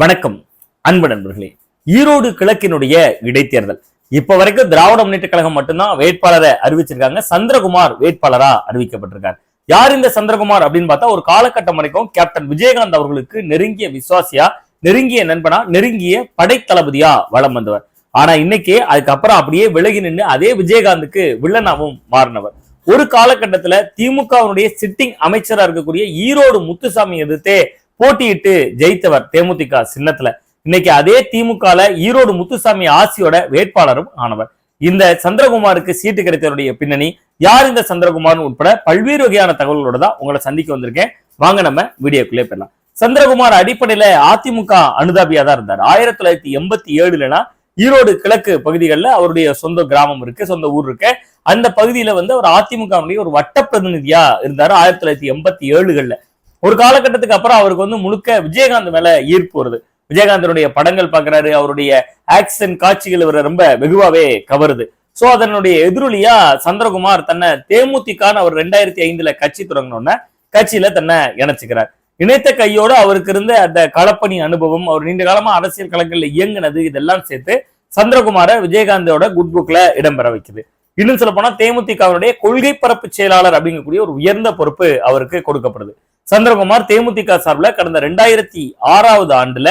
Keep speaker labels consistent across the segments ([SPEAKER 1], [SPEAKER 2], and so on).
[SPEAKER 1] வணக்கம் அன்பு நண்பர்களே. ஈரோடு கிழக்கினுடைய இடைத்தேர்தல். இப்ப வரைக்கும் திராவிட முன்னேற்ற கழகம் மட்டும்தான் வேட்பாளரை அறிவிச்சிருக்காங்க. சந்திரகுமார் வேட்பாளரா அறிவிக்கப்பட்டிருக்காரு. யார் இந்த சந்திரகுமார் அப்படின்னு பார்த்தா ஒரு காலகட்டம் வரைக்கும் கேப்டன் விஜயகாந்த் அவர்களுக்கு நெருங்கிய விசுவாசியா நெருங்கிய நண்பனா நெருங்கிய படைத்தளபதியா வலம் வந்தவர். ஆனா இன்னைக்கு அதுக்கப்புறம் அப்படியே விலகி நின்று அதே விஜயகாந்துக்கு வில்லனாவும் மாறினவர். ஒரு காலகட்டத்துல திமுகவினுடைய சிட்டிங் அமைச்சரா இருக்கக்கூடிய ஈரோடு முத்துசாமி எதிர்த்தே போட்டியிட்டு ஜெயித்தவர் தேமுதிக சின்னத்துல. இன்னைக்கு அதே திமுகல ஈரோடு முத்துசாமி ஆசியோட வேட்பாளரும் ஆனவர். இந்த சந்திரகுமாருக்கு சீட்டு கிடைத்தவருடைய பின்னணி யார் இந்த சந்திரகுமார் உட்பட பல்வேறு வகையான தகவல்களோட தான் உங்களை சந்திக்க வந்திருக்கேன். வாங்க நம்ம வீடியோக்குள்ளே போயிடலாம். சந்திரகுமார் அடிப்படையில அதிமுக அனுதாபியா தான் இருந்தார். ஆயிரத்தி தொள்ளாயிரத்தி எண்பத்தி ஏழுலனா ஈரோடு கிழக்கு பகுதிகளில் அவருடைய சொந்த கிராமம் இருக்கு சொந்த ஊர் இருக்கு. அந்த பகுதியில வந்து அவர் அதிமுகவுடைய ஒரு வட்ட பிரதிநிதியா இருந்தாரு. ஆயிரத்தி தொள்ளாயிரத்தி எண்பத்தி ஏழுகள்ல. ஒரு காலகட்டத்துக்கு அப்புறம் அவருக்கு வந்து முழுக்க விஜயகாந்த் மேல ஈர்ப்பு வருது. விஜயகாந்தனுடைய படங்கள் பாக்குறாரு அவருடைய ஆக்சன் காட்சிகள் இவரை ரொம்ப வெகுவாவே கவருது. சோ அதனுடைய எதிரொலியா சந்திரகுமார் தன்னை தேமுதிகான்னு அவர் ரெண்டாயிரத்தி ஐந்துல கட்சி தொடங்கினோன்ன கட்சியில தன்னை இணைச்சுக்கிறார். இணைத்த கையோடு அவருக்கு இருந்த அந்த களப்பணி அனுபவம் அவர் நீண்ட காலமா அரசியல் களங்கள்ல இயங்குனது இதெல்லாம் சேர்த்து சந்திரகுமார விஜயகாந்தோட குட் புக்ல இடம்பெற வைக்குது. இன்னும் சொல்ல போனா தேமுதிகவருடைய கொள்கை பரப்பு செயலாளர் அப்படிங்கக்கூடிய ஒரு உயர்ந்த பொறுப்பு அவருக்கு கொடுக்கப்படுது. சந்திரகுமார் தேமுதிக சார்பில் கடந்த ரெண்டாயிரத்தி ஆறாவது ஆண்டுல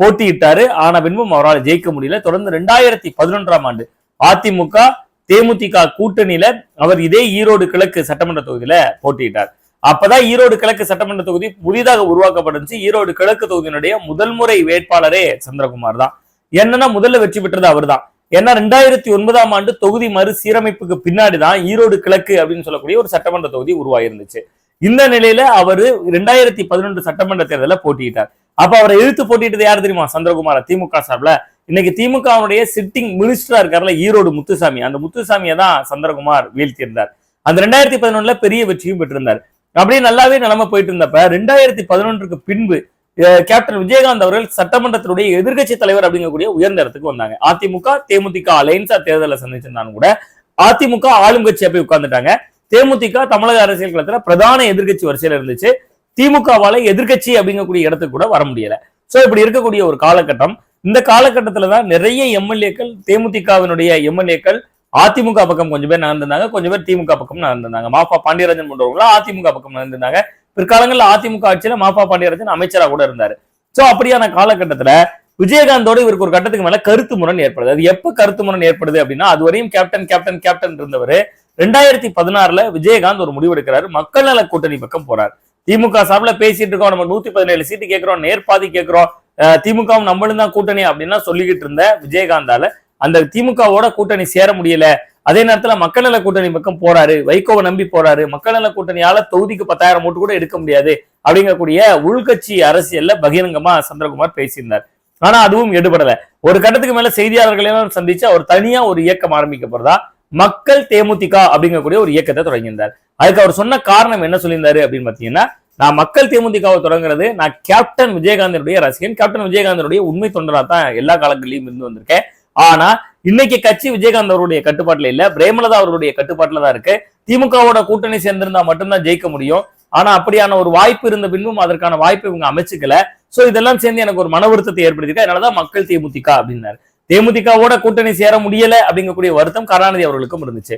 [SPEAKER 1] போட்டியிட்டாரு. ஆன பின்பும் அவரால் ஜெயிக்க முடியல. தொடர்ந்து ரெண்டாயிரத்தி பதினொன்றாம் ஆண்டு அதிமுக தேமுதிக கூட்டணியில அவர் இதே ஈரோடு கிழக்கு சட்டமன்ற தொகுதியில போட்டியிட்டார். அப்பதான் ஈரோடு கிழக்கு சட்டமன்ற தொகுதி புதிதாக உருவாக்கப்பட்டுச்சு ஈரோடு கிழக்கு தொகுதியினுடைய முதல் முறை வேட்பாளரே சந்திரகுமார் தான். என்னன்னா முதல்ல வெற்றி பெற்றது அவர்தான். ஏன்னா ரெண்டாயிரத்தி ஒன்பதாம் ஆண்டு தொகுதி மறு சீரமைப்புக்கு பின்னாடி தான் ஈரோடு கிழக்கு அப்படின்னு சொல்லக்கூடிய ஒரு சட்டமன்ற தொகுதி உருவாயிருந்துச்சு. இந்த நிலையில அவரு ரெண்டாயிரத்தி பதினொன்று சட்டமன்ற தேர்தலில் போட்டியிட்டார். அப்ப அவரை இழுத்து போட்டிட்டது யார் தெரியுமா? சந்திரகுமார் திமுக சார்பில். இன்னைக்கு திமுகவுடைய சிட்டிங் மினிஸ்டரா இருக்காருல ஈரோடு முத்துசாமி. அந்த முத்துசாமியை தான் சந்திரகுமார் வீழ்த்தியிருந்தார். அந்த ரெண்டாயிரத்தி பதினொன்னுல பெரிய வெற்றியும் பெற்றிருந்தார். அப்படியே நல்லாவே நிலைமை போயிட்டு இருந்தப்ப ரெண்டாயிரத்தி பதினொன்றுக்கு பின்பு கேப்டன் விஜயகாந்த் அவர்கள் சட்டமன்றத்தினுடைய எதிர்க்கட்சி தலைவர் அப்படிங்கக்கூடிய உயர்ந்த இடத்துக்கு வந்தாங்க. அதிமுக தேமுதிக அலைன்ஸா தேர்தலை சந்திச்சிருந்தாலும் கூட அதிமுக ஆளும் கட்சியா போய் உட்கார்ந்துட்டாங்க. தேமுதிக தமிழக அரசியல் களத்துல பிரதான எதிர்கட்சி வரிசையில இருந்துச்சு. திமுகவால எதிர்கட்சி அப்படிங்கக்கூடிய இடத்துக்கு கூட வர முடியல. சோ இப்படி இருக்கக்கூடிய ஒரு காலகட்டம் இந்த காலகட்டத்துல தான் நிறைய எம்எல்ஏக்கள் தேமுதிகவினுடைய எம்எல்ஏக்கள் அதிமுக பக்கம் கொஞ்சம் பேர் நடந்திருந்தாங்க கொஞ்சம் பேர் திமுக பக்கம் நடந்திருந்தாங்க மாப்பா பாண்டியராஜன் போன்றவங்களும் அதிமுக பக்கம் நடந்திருந்தாங்க பிற்காலங்களில் அதிமுக ஆட்சியில மாப்பா பாண்டியராஜன் அமைச்சரா கூட இருந்தாரு. சோ அப்படியான காலகட்டத்துல விஜயகாந்தோட இவருக்கு ஒரு கட்டத்துக்கு மேல கருத்து முரண் ஏற்படுது. அது எப்ப கருத்து முரண் ஏற்படுது அப்படின்னா அது வரையும் கேப்டன் கேப்டன் கேப்டன் இருந்தவர் ரெண்டாயிரத்தி பதினாறுல விஜயகாந்த் ஒரு முடிவெடுக்கிறாரு. மக்கள் நல கூட்டணி பக்கம் போறாரு. திமுக சார்பில் பேசிட்டு இருக்கோம். நம்ம நூத்தி பதினேழு சீட்டு கேட்கிறோம். நேர்பாதி கேட்கிறோம். திமுகவும் நம்மளும் தான் கூட்டணி அப்படின்னா சொல்லிக்கிட்டு இருந்த விஜயகாந்தால அந்த திமுகவோட கூட்டணி சேர முடியல. அதே நேரத்துல மக்கள் நல கூட்டணி பக்கம் போறாரு. வைகோவை நம்பி போறாரு. மக்கள் நல கூட்டணியால தொகுதிக்கு பத்தாயிரம் ஓட்டு கூட எடுக்க முடியாது அப்படிங்கக்கூடிய உள்கட்சி அரசியல்ல பகிரங்கமா சந்திரகுமார் பேசியிருந்தார். ஆனா அதுவும் எடுபடல. ஒரு கட்டத்துக்கு மேல செய்தியாளர்களை எல்லாம் சந்திச்சு அவர் தனியா ஒரு இயக்கம் ஆரம்பிக்க போறதா? மக்கள் தேமுதிக அப்படிங்கக்கூடிய ஒரு இயக்கத்தை தொடங்கியிருந்தார். அதுக்கு அவர் சொன்ன காரணம் என்ன சொல்லியிருந்தாரு அப்படின்னு பாத்தீங்கன்னா நான் மக்கள் தேமுதிகவை தொடங்குறது நான் கேப்டன் விஜயகாந்தனுடைய ரசிகன் கேப்டன் விஜயகாந்தனுடைய உண்மை தொண்டரா தான் எல்லா காலங்களிலும் இருந்து வந்திருக்கேன். ஆனா இன்னைக்கு கட்சி விஜயகாந்த் அவருடைய கட்டுப்பாட்டுல இல்ல பிரேமலதா அவருடைய கட்டுப்பாட்டுல தான் இருக்கு. திமுகவோட கூட்டணி சேர்ந்திருந்தா மட்டும்தான் ஜெயிக்க முடியும். ஆனா அப்படியான ஒரு வாய்ப்பு இருந்த பின்பும் அதற்கான வாய்ப்பு இவங்க அமைச்சுக்கல. சோ இதெல்லாம் சேர்ந்து எனக்கு ஒரு மன வருத்தத்தை ஏற்படுத்திருக்கா அதனாலதான் மக்கள் தேமுதிக அப்படின்னாரு. தேமுதிகவோட கூட்டணி சேர முடியல அப்படிங்கக்கூடிய வருத்தம் கருணாநிதி அவர்களுக்கும் இருந்துச்சு.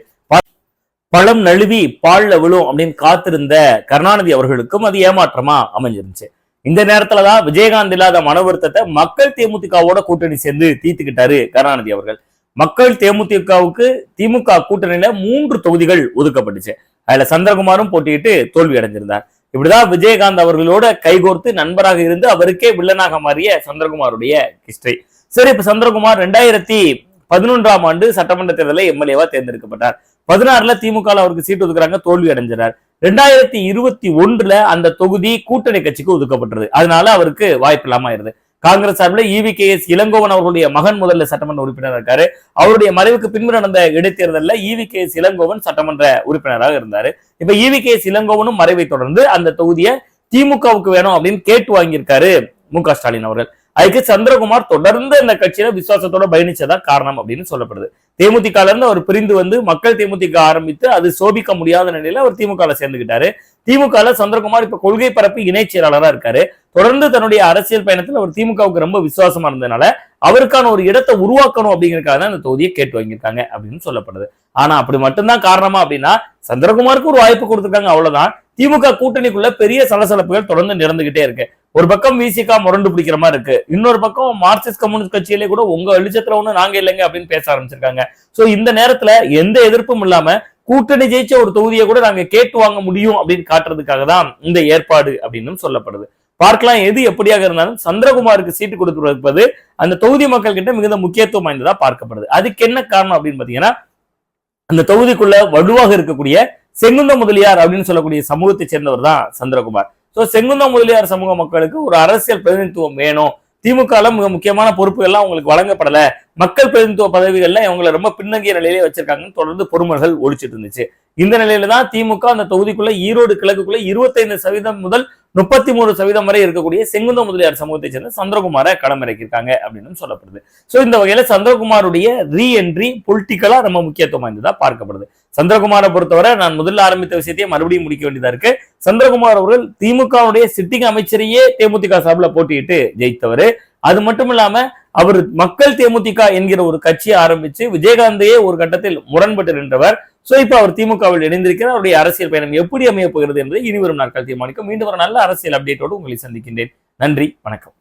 [SPEAKER 1] பழம் நழுவி பால்ல விழும் அப்படின்னு காத்திருந்த கருணாநிதி அவர்களுக்கும் அது ஏமாற்றமா அமைஞ்சிருந்துச்சு. இந்த நேரத்துலதான் விஜயகாந்த் இல்லாத மன வருத்தத்தை மக்கள் தேமுதிகவோட கூட்டணி சேர்ந்து தீர்த்துக்கிட்டாரு கருணாநிதி அவர்கள். மக்கள் தேமுதிகவுக்கு திமுக கூட்டணியில மூன்று தொகுதிகள் ஒதுக்கப்பட்டுச்சு. அதுல சந்திரகுமாரும் போட்டியிட்டு தோல்வி அடைஞ்சிருந்தார். இப்படிதான் விஜயகாந்த் அவர்களோட கைகோர்த்து நண்பராக இருந்து அவருக்கே வில்லனாக மாறிய சந்திரகுமாருடைய ஹிஸ்டரி சரி இப்ப சந்திரகுமார் ரெண்டாயிரத்தி பதினொன்றாம் ஆண்டு சட்டமன்ற தேர்தலில் எம்எல்ஏவா தேர்ந்தெடுக்கப்பட்டார். பதினாறுல திமுக அவருக்கு சீட்டு ஒதுக்குறாங்க தோல்வி அடைஞ்சிறார் ரெண்டாயிரத்தி இருபத்தி ஒன்றுல அந்த தொகுதி கூட்டணி கட்சிக்கு ஒதுக்கப்பட்டது. அதனால அவருக்கு வாய்ப்பு இல்லாம ஆயிருது காங்கிரஸ் சார்பில் இவி கே எஸ் இளங்கோவன் அவர்களுடைய மகன் முதல்ல சட்டமன்ற உறுப்பினர் இருக்காரு. அவருடைய மறைவுக்கு பின்பு நடந்த இடைத்தேர்தலில் இவி கே எஸ் இளங்கோவன் சட்டமன்ற உறுப்பினராக இருந்தாரு. இப்ப இவி கே எஸ் இளங்கோவனும் மறைவை தொடர்ந்து அந்த தொகுதியை திமுகவுக்கு வேணும் அப்படின்னு கேட்டு வாங்கியிருக்காரு மு க ஸ்டாலின் அவர்கள். அதுக்கு சந்திரகுமார் தொடர்ந்து இந்த கட்சியில விசுவாசத்தோட பயணிச்சதா காரணம் அப்படின்னு சொல்லப்படுது. தேமுதிக இருந்து அவர் பிரிந்து வந்து மக்கள் தேமுதிக ஆரம்பித்து அது சோபிக்க முடியாத நிலையில அவர் திமுக சேர்ந்துகிட்டாரு. சேர்ந்துக்கிட்டாரு திமுக சந்திரகுமார் இப்ப கொள்கை பரப்பு இணைச் செயலாளராக இருக்காரு. தொடர்ந்து தன்னுடைய அரசியல் பயணத்தில் அவர் திமுகவுக்கு ரொம்ப விசுவாசமா இருந்ததுனால அவருக்கான ஒரு இடத்தை உருவாக்கணும் அப்படிங்கறதுக்காக தான் இந்த தொகுதியை கேட்டு வாங்கியிருக்காங்க அப்படின்னு சொல்லப்படுது. ஆனா அப்படி மட்டும்தான் காரணமா அப்படின்னா சந்திரகுமாருக்கு ஒரு வாய்ப்பு கொடுத்துருக்காங்க அவ்வளவுதான். திமுக கூட்டணிக்குள்ள பெரிய சலசலப்புகள் தொடர்ந்து நிறந்துகிட்டே இருக்கு. ஒரு பக்கம் விசிகா முரண்டு பிடிக்கிற மாதிரி இருக்கு. இன்னொரு பக்கம் மார்க்சிஸ்ட் கம்யூனிஸ்ட் கட்சியிலே கூட உங்க வெளிச்சத்துல ஒண்ணு நாங்க இல்லைங்க அப்படின்னு பேச ஆரம்பிச்சிருக்காங்க. சோ இந்த நேரத்துல எந்த எதிர்ப்பும் இல்லாம கூட்டணி ஜெயிச்ச ஒரு தொகுதியை கூட நாங்க கேட்டு வாங்க முடியும் அப்படின்னு காட்டுறதுக்காக தான் இந்த ஏற்பாடு அப்படின்னு சொல்லப்படுது. பார்க்கலாம் எது எப்படியாக இருந்தாலும் சந்திரகுமாருக்கு சீட்டு கொடுத்துருப்பது அந்த தொகுதி மக்கள் கிட்ட மிகுந்த முக்கியத்துவம் வாய்ந்ததா பார்க்கப்படுது. அதுக்கு என்ன காரணம் அப்படின்னு பாத்தீங்கன்னா அந்த தொகுதிக்குள்ள வலுவாக இருக்கக்கூடிய செங்குந்த முதலியார் அப்படின்னு சொல்லக்கூடிய சமூகத்தை சேர்ந்தவர் தான் சந்திரகுமார். சோ செங்குந்த முதலியார் சமூக மக்களுக்கு ஒரு அரசியல் பிரதிநிதித்துவம் வேணும். திமுக மிக முக்கியமான பொறுப்புகள்லாம் அவங்களுக்கு வழங்கப்படல. மக்கள் பிரதிநிதித்துவ பதவிகள்ல இவங்களை ரொம்ப பின்னங்கிய நிலையிலே வச்சிருக்காங்கன்னு தொடர்ந்து பொறுமர்கள் ஒழிச்சிட்டு இருந்துச்சு. இந்த நிலையில தான் திமுக அந்த தொகுதிக்குள்ள ஈரோடு கிழக்குக்குள்ள இருபத்தைந்து சதவீதம் முதல் முப்பத்தி மூணு சதவீதம் வரை இருக்கக்கூடிய செங்குந்த முதலியார் சமூகத்தை சேர்ந்த சந்திரகுமாரை களமிறக்கியிருக்காங்க அப்படின்னு சொல்லப்படுது. ஸோ இந்த வகையில சந்திரகுமாருடைய ரீ என்ட்ரி பொலிட்டிக்கலா ரொம்ப முக்கியத்துவம் வாய்ந்ததா பார்க்கப்படுது. சந்திரகுமாரை பொறுத்தவரை நான் முதல்ல ஆரம்பித்த விஷயத்தையே மறுபடியும் முடிக்க வேண்டியதா இருக்கு. சந்திரகுமார் அவர்கள் திமுகவுடைய சிட்டிங் அமைச்சரையே தேமுதிக சார்பில் போட்டியிட்டு ஜெயித்தவர். அது மட்டும் இல்லாம அவர் மக்கள் தேமுதிக என்கிற ஒரு கட்சியை ஆரம்பிச்சு விஜயகாந்தையே ஒரு கட்டத்தில் முரண்பட்டு நின்றவர். சோ இப்ப அவர் திமுகவில் இணைந்திருக்கிறார். அவருடைய அரசியல் பயணம் எப்படி அமைய போகிறது என்பதை இனிவரும் நாட்கள் தீர்மானிக்கும். மீண்டும் ஒரு நல்ல அரசியல் அப்டேட்டோடு உங்களை சந்திக்கின்றேன். நன்றி வணக்கம்.